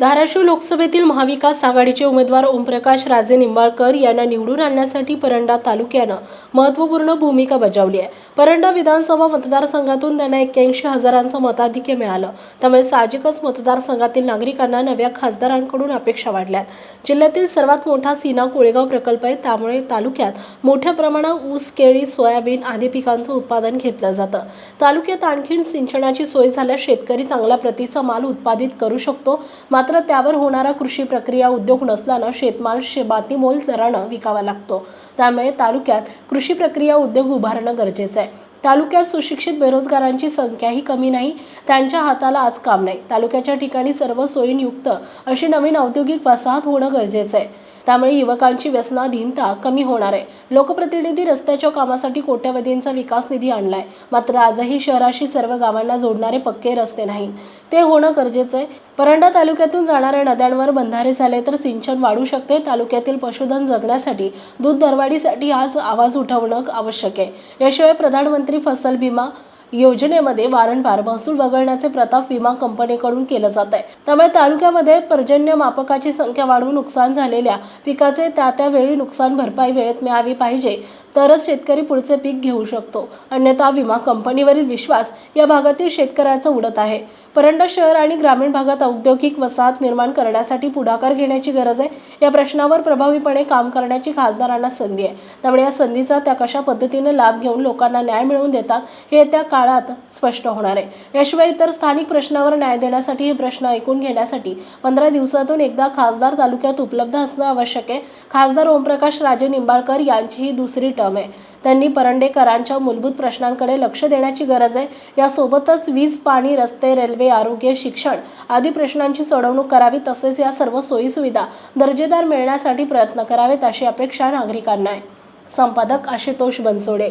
धाराशिव लोकसभेतील महाविकास आघाडीचे उमेदवार ओमप्रकाश राजे निंबाळकर यांना निवडून आणण्यासाठी परंडा तालुक्यानं महत्त्वपूर्ण भूमिका बजावली आहे. परंडा विधानसभा मतदारसंघातून त्यांना एक्क्याऐंशी हजारांचं मताधिक्य मिळालं. त्यामुळे साहजिकच मतदारसंघातील नागरिकांना नव्या खासदारांकडून अपेक्षा वाढल्यात. जिल्ह्यातील सर्वात मोठा सीना कोळेगाव प्रकल्प आहे. त्यामुळे तालुक्यात मोठ्या प्रमाणात ऊस केळी सोयाबीन आदी पिकांचं उत्पादन घेतलं जातं. तालुक्यात आणखीन सिंचनाची सोय झाल्यास शेतकरी चांगला प्रतीचा माल उत्पादित करू शकतो. मात्र मात्र त्यावर होणारा कृषी प्रक्रिया उद्योग नसल्यानं शेतमाल शेबातीमोल दरानं विकावा लागतो. त्यामुळे तालुक्यात कृषी प्रक्रिया उद्योग उभारणं गरजेचं आहे. तालुक्यात सुशिक्षित बेरोजगारांची संख्याही कमी नाही त्यांच्या हाताला आज काम नाही. तालुक्याच्या ठिकाणी सर्व सोयींयुक्त अशी नवीन औद्योगिक वसाहत होणं गरजेचं आहे. त्यामुळे युवकांची व्यसनाधीनता कमी होणार आहे. लोकप्रतिनिधी रस्त्याच्या कामासाठी कोट्यवधींचा विकास निधी आणलाय. मात्र आजही शहराशी सर्व गावांना जोडणारे पक्के रस्ते नाहीत. ते होणं गरजेचं आहे. परंडा तालुक्यातून जाणाऱ्या नद्यांवर बंधारे झाले तर सिंचन वाढू शकते. तालुक्यातील पशुधन जगण्यासाठी दूध दरवाढीसाठी आज आवाज उठवणं आवश्यक आहे. याशिवाय प्रधानमंत्री फसल विमा योजनेमध्ये वारंवार महसूल वगळण्याचे प्रताप विमा कंपनीकडून केलं जात आहे. त्यामुळे तालुक्यामध्ये पर्जन्य मापकाची संख्या वाढवून नुकसान झालेल्या पिकाचे त्या त्या वेळी नुकसान भरपाई वेळेत मिळावी पाहिजे तरच शेतकरी पुढचे पीक घेऊ शकतो. अन्यथा विमा कंपनीवरील विश्वास या भागातील शेतकऱ्याचा उडत आहे. परंडा शहर आणि ग्रामीण भागात औद्योगिक वसाहत निर्माण करण्यासाठी पुढाकार घेण्याची गरज आहे. या प्रश्नावर प्रभावीपणे काम करण्याची खासदारांना संधी आहे. त्यामुळे या संधीचा त्या कशा पद्धतीने लाभ घेऊन लोकांना न्याय मिळवून देतात हे त्या काळात स्पष्ट होणार आहे. याशिवाय इतर स्थानिक प्रश्नावर न्याय देण्यासाठी हे प्रश्न ऐकून घेण्यासाठी पंधरा दिवसातून एकदा खासदार तालुक्यात उपलब्ध असणं आवश्यक आहे. खासदार ओमप्रकाश राजे निंबाळकर यांची ही दुसरी टर्म आहे. त्यांनी परंडेकरांच्या मूलभूत प्रश्नांकडे लक्ष देण्याची गरज आहे. यासोबतच वीज पाणी रस्ते रेल्वे आरोग्य शिक्षण आदी प्रश्नांची सोडवणूक करावी तसेच या सर्व सोयीसुविधा दर्जेदार मिळण्यासाठी प्रयत्न करावेत अशी अपेक्षा नागरिकांना आहे. संपादक आशुतोष बनसोडे